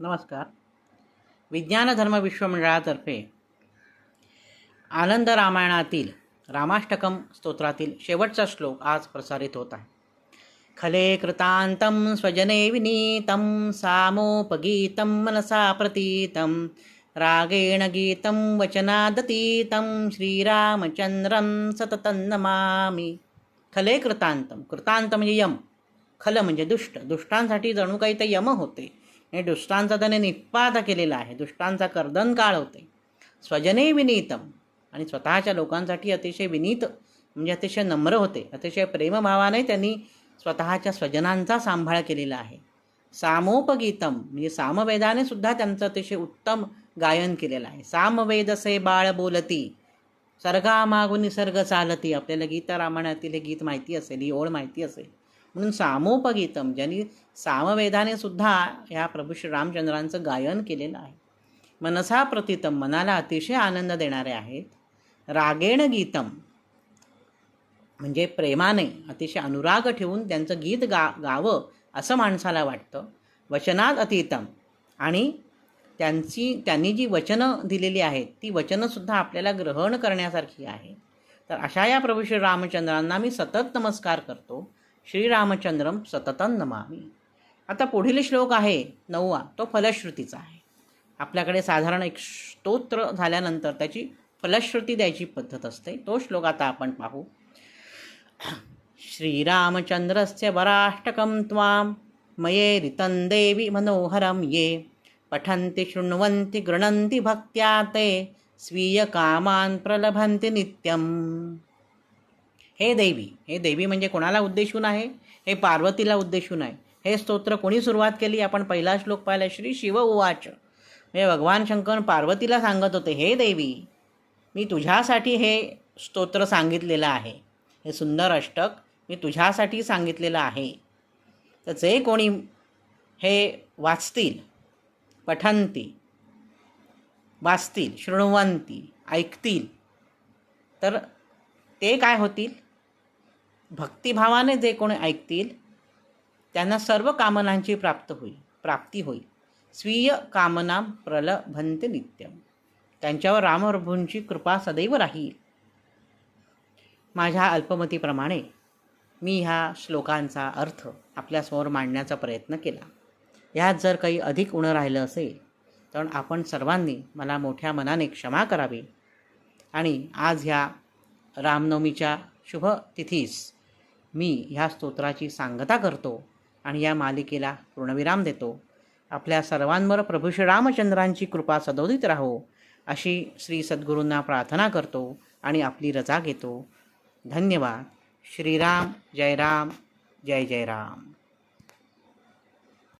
नमस्कार. विज्ञान धर्म विश्वमंडळातर्फे आनंद रामायणातील रामाष्टकम स्तोत्रातील शेवटचा श्लोक आज प्रसारित होत आहे. खले कृतांतम स्वजने विनीतं सामोपगीतं मनसा प्रतीतं रागेण गीतं वचनादतीतं श्रीरामचंद्रं सततं नमामी. खले कृतांतम कृतांत म्हणजे यम. खल म्हणजे दुष्ट. दुष्टांसाठी जणू काही ते यम होते. आणि दुष्टांचा त्याने निपात केलेला आहे. दुष्टांचा कर्दन काळ होते. स्वजने विनीतम. आणि स्वतःच्या लोकांसाठी अतिशय विनीत म्हणजे अतिशय नम्र होते. अतिशय प्रेमभावाने त्यांनी स्वतःच्या स्वजनांचा सांभाळ केलेला आहे. सामोपगीतम म्हणजे सामवेदाने सुद्धा त्यांचं अतिशय उत्तम गायन केलेलं आहे. सामवेद असे बाळ बोलती सर्गामागून निसर्ग चालती. आपल्याला गीता रामायणातील हे गीत माहिती असेल ही ओळ माहिती असेल. म्हणून सामोपगीतम ज्यांनी सामवेदाने सुद्धा ह्या प्रभू श्री रामचंद्रांचं गायन केलेलं आहे. मनसा प्रतितम मनाला अतिशय आनंद देणारे आहेत. रागेण गीतम म्हणजे प्रेमाने अतिशय अनुराग ठेवून त्यांचं गीत गा गावं असं माणसाला वाटतं. वचनात अतीतम आणि त्यांची त्यांनी जी वचनं दिलेली आहेत ती वचनंसुद्धा आपल्याला ग्रहण करण्यासारखी आहे. तर अशा या प्रभू श्री रामचंद्रांना मी सतत नमस्कार करतो. श्रीरामचंद्रम सततं नमामी. आता पुढील श्लोक आहे नववा. तो फलश्रुतीचा आहे. आपल्याकडे साधारण एक स्तोत्र झाल्यानंतर त्याची फलश्रुती द्यायची पद्धत असते. तो श्लोक आता आपण पाहू. श्रीरामचंद्रस्य वराष्टकं त्वां मये रितं देवी मनोहरं ये. पठन्ति शृण्वन्ति गृणन्ति भक्त्या ते स्वीयकामान् प्रलभन्ति नित्यम्. हे देवी हे देवी म्हणजे कोणाला उद्देशून आहे? हे पार्वतीला उद्देशून आहे. हे स्तोत्र कोणी सुरुवात केली? आपण पहिला श्लोक पाहिला श्री शिव उवाच. म्हणजे भगवान शंकर पार्वतीला सांगत होते हे देवी मी तुझ्यासाठी हे स्तोत्र सांगितलेलं आहे. हे सुंदर अष्टक मी तुझ्यासाठी सांगितलेलं आहे. तर जे कोणी हे वाचतील पठंती वाचतील शृणवंती ऐकतील तर ते काय होतील? भक्तिभावाने जे कोणी ऐकतील त्यांना सर्व कामनांची प्राप्त होईल प्राप्ती होईल. स्वीय कामना प्रलभंत नित्यम. त्यांच्यावर रामप्रभूंची कृपा सदैव राहील. माझ्या अल्पमतीप्रमाणे मी ह्या श्लोकांचा अर्थ आपल्यासमोर मांडण्याचा प्रयत्न केला. ह्यात जर काही अधिक उणं राहिलं असेल तर आपण सर्वांनी मला मोठ्या मनाने क्षमा करावी. आणि आज ह्या रामनवमीच्या शुभ तिथीस मी ह्या स्तोत्राची सांगता करतो आणि या मालिकेला पूर्णविराम देतो. आपल्या सर्वांवर प्रभू श्री रामचंद्रांची कृपा सदोदित राहो अशी श्री सद्गुरूंना प्रार्थना करतो आणि आपली रजा घेतो. धन्यवाद. श्रीराम जय राम जय जय राम.